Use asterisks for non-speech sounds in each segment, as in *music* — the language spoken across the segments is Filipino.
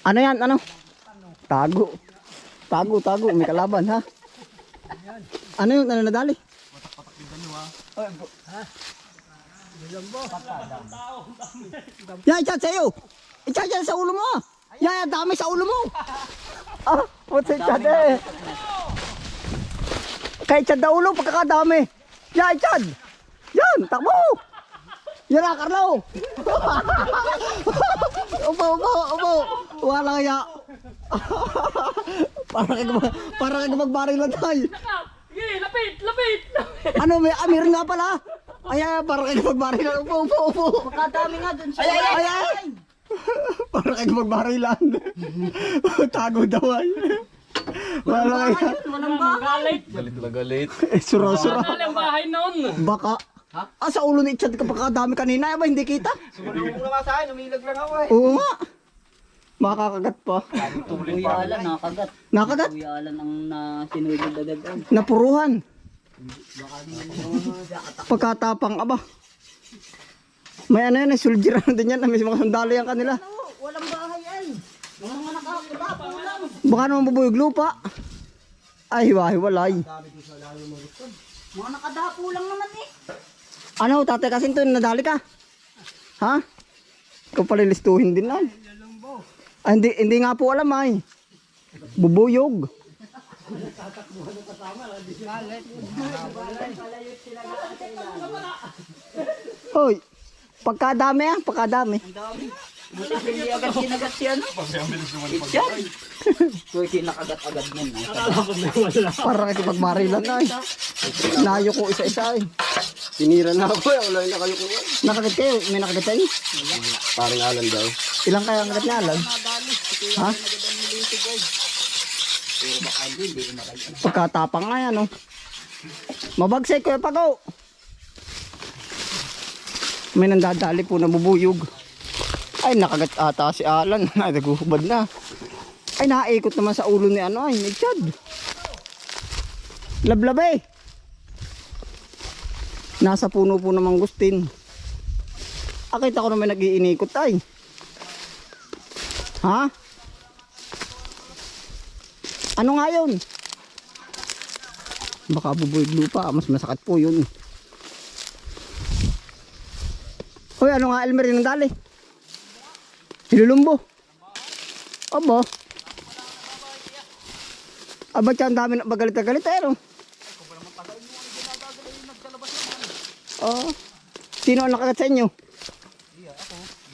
Ano yan? Ano? Tago. Tago, tago. May kalaban, ha? Ano yun? Ano nadali? Yan, chat sa'yo. Ichat yan sa ulo mo. Yan, yan, dami sa ulo mo. Ah, putsi chat eh. Kay chat na ulo, pagkakadami. Yan, chat. Yan, takbo. Yan na, Carlo. upo, upo, upo. Wala kaya. para kayo mag- para kayo magbarilan tayo. Sige, lapit, lapit, lapit. Ano, may amir nga pala. Ay, ay, para kayo magbarilan. Upo, upo, upo. Kadami nga dun sa... Ay, ay, ay, ay. para kayo magbarilan. Tago daw ay. Wala kaya. Walang galit. Galit na galit. Eh, sura-sura. Wala bahay noon. Baka. Ah, sa ulo ni Chad ka pagkadami kanina. Ay ba, hindi kita? *laughs* Sumunod mo naman sa akin, umilag lang ako eh. Oo nga. Makakagat pa. Kuya Alan, nakagat. Nakagat. Kuya Alan ang na sinulit agad. Napuruhan. Pagkatapang aba. May ano yan, soldier ano *laughs* din yan. May mga sundalo yan kanila. Walang bahay ay. Mga mga nakakadapo lang. Baka naman bubuyog lupa. Ay, hiwa-hiwalay. Mga nakadapo lang naman eh. Ano, tatay kasi ito, nadali ka? Ha? Ikaw palilistuhin din ay. Ah, hindi, hindi nga po alam ay. Bubuyog. Hoy, pagkadami ah, pagkadami. Buti hindi agad kinagat ano. Itchan. Kuya kinakagat-agad nun. ah. Para kayo pagmarilan ay. Layo ko isa-isa ay. Tinira na ako eh. Wala na kayo kuha. Nakagat kayo, may nakagat kayo. Parang alam daw. Ilang kaya ang kagat niya alam? Ha? Pagkatapang nga yan, oh. Mabagsay ko yung pagaw. May nandadali po na bubuyog. Ay, nakagat ata si Alan. *laughs* Ay, na. Ay, naikot naman sa ulo ni ano, ay, ni Chad. Lablab eh. Nasa puno po ng mangustin. Akita ko naman nag-iinikot ay. Ha? Ano nga yun? Baka bubuyog lupa. Mas masakit po yun. Hoy, ano nga Elmer yung dali? Hilulumbo. Aba. Aba, tiyan dami na bagalit na galit eh, no? Oo. Sino ang nakagat sa inyo?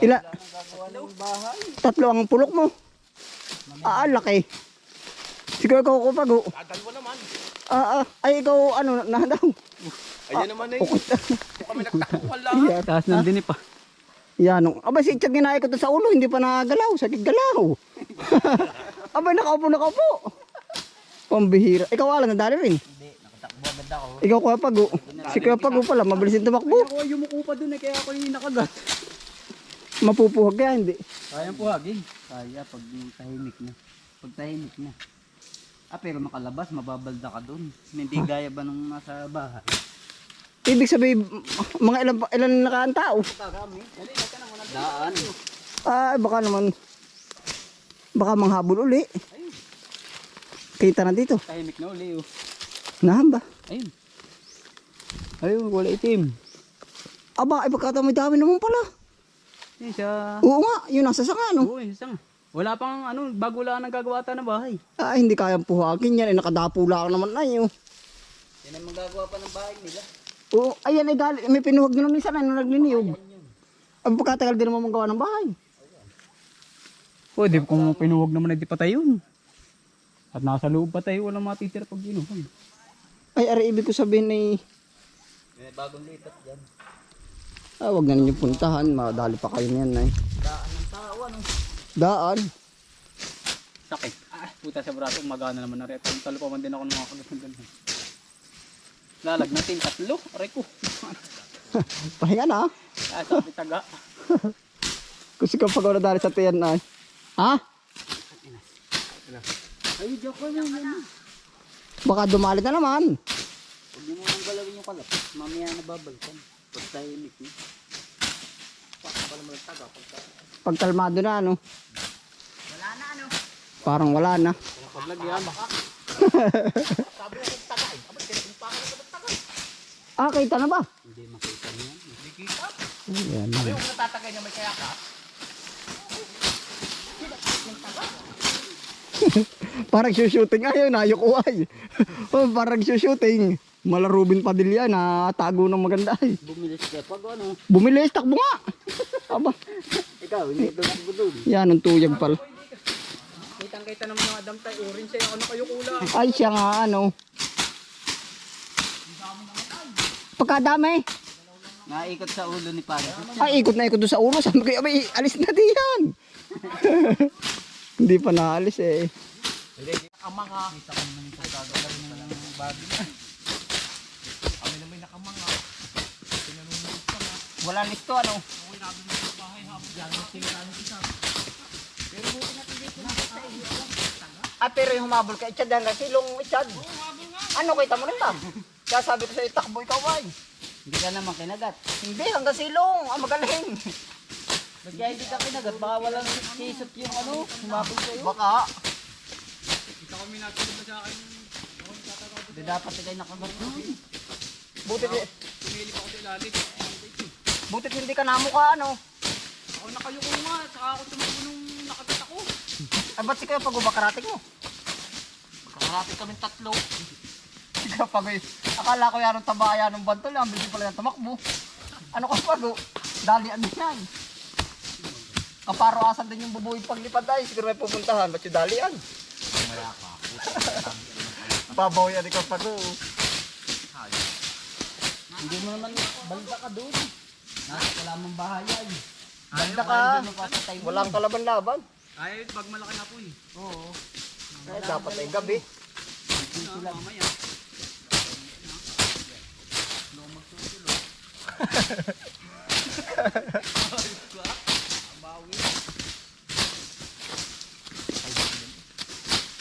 Ila? Tatlo ang pulok mo. Ah, ah, laki. Siguro ikaw kupago. Dalawa naman. Ah, ah, ay ikaw ano na daw. Ayan naman eh. Kami nagtakbo wala. Yeah. Taas nandun eh pa. Yan. no. Aba si Chad ginaya ko to sa ulo, hindi pa nagalaw, sakit galaw. *laughs* Aba nakaupo nakaupo. Pambihira. Ikaw wala nadali rin. Hindi, nakatakbo agad ako. Ikaw kuya pago. Si kuya pago pala, mabilis yung tumakbo. Ako yumuko pa dun eh, kaya ako yung nakagat. Mapupuhag kaya hindi. Kayang puhagin. Kaya pag tahimik na. Pag tahimik na. Ah, pero makalabas, mababalda ka dun. Hindi gaya ba nung nasa bahay? Ibig sabihin, mga ilan, ilan nakaan tao. Daan. Ay, baka naman, baka manghabol uli. Kita na dito. Tahimik na uli oh. Nahamba. Ayun. Ayun, wala itim. Aba, ay baka may dami naman pala. Yun siya. Oo nga, yun nasa sanga, no? Oo, isang. Wala pang ano, bago lang nagagawa tayo ng bahay. Ah, hindi kayang puhagin yan. Eh, nakadapo lang naman na yun. Yan ang magagawa pa ng bahay nila. Oo, ayan ay gali. May pinuhag na minsan ano nagniniyog. Ang pagkatagal din naman magawa ng bahay. Pwede kung pinuwag naman hindi pa tayo yun. At nasa loob pa tayo, walang matitira pag ginuhan. Ay, ari ibig ko sabihin ay, May bagong lipat dyan. ah, wag na ninyo puntahan. Madali pa kayo niyan ay. Daan ng tao, ano? Daan. Sakit. Ah, puta sa braso, magana naman na rin. Talo pa man din ako ng mga kagat ng ganun. Lalag natin tatlo. Aray ko. *laughs* Pahinga na. Ah, sabi taga. *laughs* Kasi kapag ako nadali sa tiyan ay. Ha? Ay, joke ko lang yan. Baka dumali na naman. Huwag niyo munang galawin yung kalat. Mamaya. Pag tahimik niyo. Pag kalmado na, ano? Wala na ano. Parang wala na. Paglagyan. *laughs* Ah, kita na ba? Hindi makita niya. Yan. Yung natatagay niya may kaya ka. *laughs* Parang shooting ayaw na, ayoko ay. oh, parang shooting. Malarubin Padilla na tago ng maganda ay. Bumilis ka pag ano. Bumili, takbo nga. *laughs* Aba, Ikaw, hindi tumakbo doon. yan ang tuyag pala. Kitang-kita naman yung Adam tayo. Orange siya. Ano kayo kula? Ay, siya nga ano. Pagkadami. Naikot sa ulo ni Pare. Ay, ikot na ikot doon sa ulo. Sabi ko, abay, alis na din yan. *laughs* Hindi pa naalis eh. Ang mga. Kita ko naman yung kagagawa ng na. Kami naman nakamanga. Wala listo ano. Ah, pero yung humabol ka, itchad na silong itchad. Ano kita mo rin tam? *laughs* Kaya sabi ko sa'yo, takbo ikaw ay. Hindi ka naman kinagat. Hindi, hanggang silong. Ang magaling. Ba't kaya hindi ka kinagat? Baka walang sisot yung ano, sumabog sa'yo. Baka. Hindi dapat ikay nakagat doon. Buti, Tumili pa ako sa ilalim. buti hindi ka namukha ano. Ako nakayuko nga. Saka ako tumakbo nung nakagat ako. Ay, ba't si kayo pag-ubakarating mo? Kakarapit kami tatlo. Pag Akala ko yan ang tabaya ng bantol. Ang bilis pala yung tumakbo. Ano ka pag Dali ano yan. Kaparo asan din yung bubuhay paglipad ay. Siguro may pupuntahan. Ba't yung dalian? *laughs* Babaw yan ikaw pag Hindi mo naman balda ka doon. Nasa wala mong bahayan. Banda ka. Walang kalaban-laban. Ay, pag malaki na po eh. Oo. Eh, dapat ay gabi. Ano, mamaya.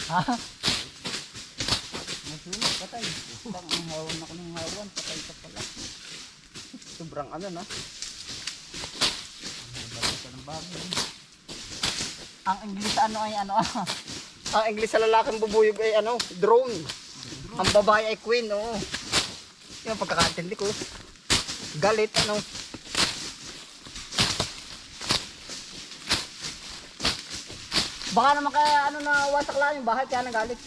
Ha? Masunog, patay. Bang, ang hawan ako ng hawan, patay ka pala. Sobrang ano na. Ang English ano ay ano ah. Ang English sa lalaking bubuyog ay ano, drone. Ang babae ay queen, oo. Yung pagkakaintindi ko. Galit, ano. Baka naman kaya ano na wasak lang yung bahay kaya nagalit.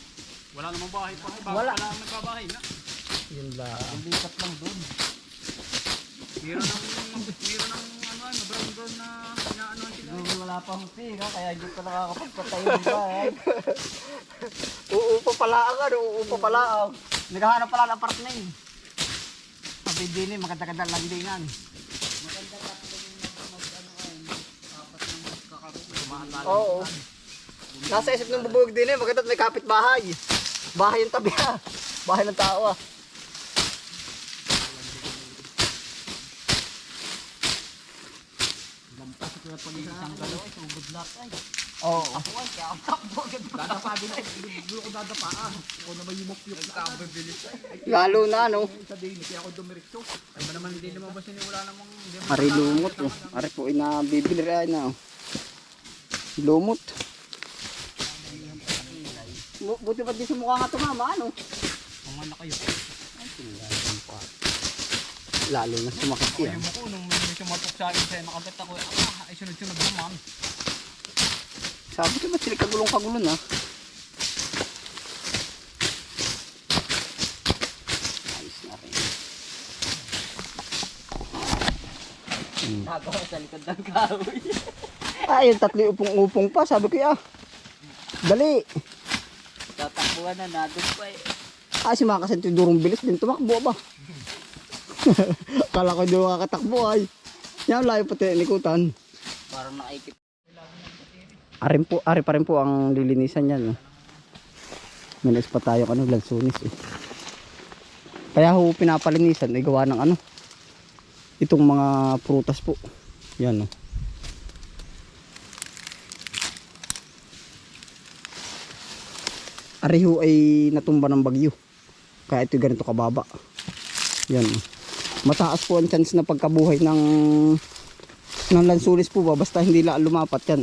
Wala namang bahay pa. Ay, Wala. Wala. Wala ang nagbabahay na. Yun lang. Ang lipat lang doon. Meron ng, meron ng ano, ano, brown brown na inaanoan sila. Doon wala pa akong tinga, kaya hindi ko nakakapagpatay ng bahay. *laughs* Uupo pala ang ano, uupo pala ang. Naghahanap pala ng partner. Sabi din eh, maganda-ganda landingan. Oo. Nasa isip ng bubuyog din eh, maganda may kapitbahay. Bahay yung tabi ah. Bahay ng tao ah. Lampas ko na pag isang galaw, ay sugod lahat ay. Oo. Ako ay, kaya ang takbo. Dadapa din ako. Hindi ko dadapa ah. Ako naman yung mukpiyok na ako. Ay, Lalo na ano. sa din. Kaya ako dumiretso. Ay, ba naman hindi naman ba sini wala namang... Hindi mo Ari lumot oh. Ari po inabibili rin na oh. Lumot. Bu- Buti pa di sa mukha nga tumama ano. Ang anak kayo. Lalo na sumakit yan. Yung ako, nung may sumatok sa akin sa'yo, nakagat ako. Ah, ay sunod-sunod naman. Sabi ko ba't sila kagulong-kagulo na? Ayos na rin. Tago sa likod ng kahoy. *laughs* Ah, yung tatlo upong-upong pa. Sabi ko, ah, dali. Tatakbuhan na, nadun pa eh. Ah, si mga kasente durong bilis din tumakbo ba? *laughs* Kala ko di makakatakbo ay. Yan, layo pati nikutan. Parang nakaikip. Arin po, ari pa rin po ang lilinisan niyan. No? Minis pa tayo ano, lansunis eh. Kaya ho pinapalinisan, ay gawa ng ano. Itong mga prutas po. Yan no. Ari ho ay natumba ng bagyo. Kaya ito ganito kababa. Yan. Mataas po ang chance na pagkabuhay ng ng lansunis po ba basta hindi la lumapat yan.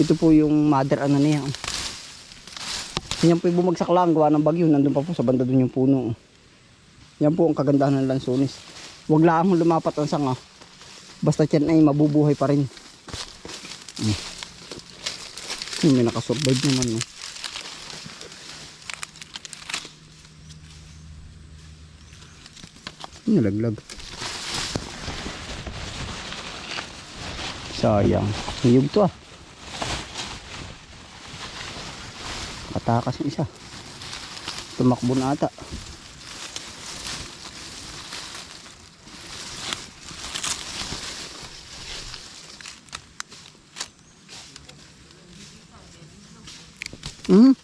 Ito po yung mother ano niya yan. Po yung bumagsak lang gawa ng bagyo nandun pa po sa banda dun yung puno. Yan po ang kagandahan ng lansunis wag lang lumapat ang sanga. Basta yan ay mabubuhay pa rin. Yung may nakasurvive naman no. nalaglag sayang. Hiyog to ah. Katakas yung isa. Tumakbo na ata. Hmm?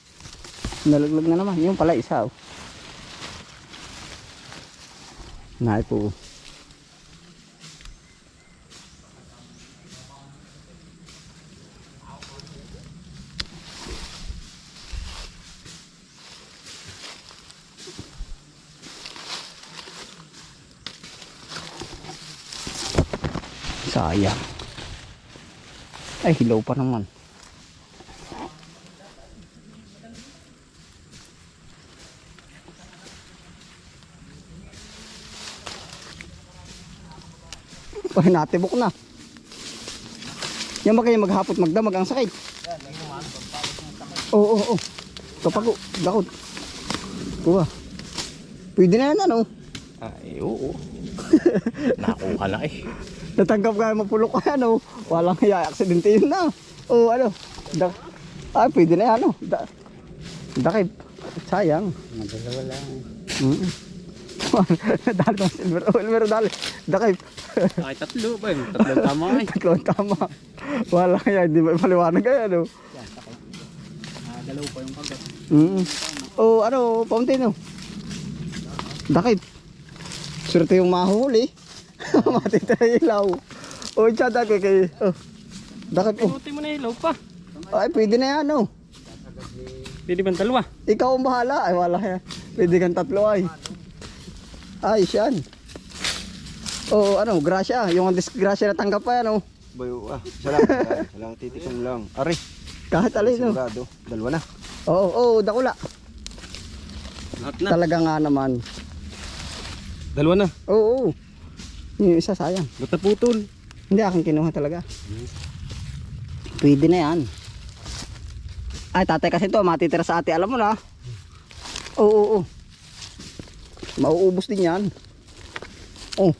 Nalaglag na naman. Yung pala isa oh. Nai Sayang. Ay, hilaw pa naman. Ay, natibok na. Yan ba kayo maghapot magdamag ang sakit? Oo, oo, oo. Kapago, dakot. Kuha. Pwede na yan, ano? Ay, oo. *laughs* Nakuha na eh. Natanggap ka mapulok ka, *laughs* ano? Walang kaya, aksidente yun na. Oo, ano? Da Ay, pwede na yan, ano? Da Dakip. Sayang. Madalawa lang. Mm. dali ng silver. Oh, silver, dali. Dakip. *laughs* Ay, tatlo ba yun? Tatlong tama eh. Tatlong tama. Walang kaya, hindi ba paliwanag kayo, ano? Ah, dalaw pa yung kagat. Mm. Oh, ano, fountain oh. Dakip. Swerte yung mahuli. *laughs* Matitira yung ilaw. Oh, siya dati kay... Oh. Dakip oh. Puti mo na ilaw pa. Ay, pwede na yan oh. Pwede ba ang dalawa? Ikaw ang bahala. Ay, wala yan. Pwede kang tatlo ay. Ay, siyan. Oh, ano, grasya. Yung disgrasya na tanggap pa yan oh. Bayo, ah, lang. ah, isa lang. Ari, Kahit alin oh. sigurado. Dalawa na. Oo, oh, oh, dakula. Lahat na. Talaga nga naman. Dalawa na. Oo, oh, Yung isa sayang. Ba't naputol? Hindi aking kinuha talaga. Pwede na yan. Ay, tatay kasi to, matitira sa ate. Alam mo na. Oo, oo, oo. Mauubos din yan. Oh,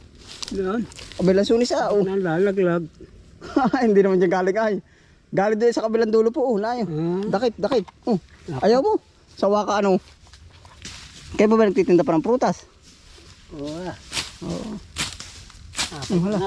Yan. kabilang sunis ah. Oh. Nalalaglag. *laughs* Hindi naman dyan galing ay. Galing din sa kabilang dulo po. Oh, nayo. Dakip, dakip. Oh. Ayaw mo. Sawa ka ano. Kaya ba ba nagtitinda pa ng prutas? Oo ah. Oo. Ah, Ang hala.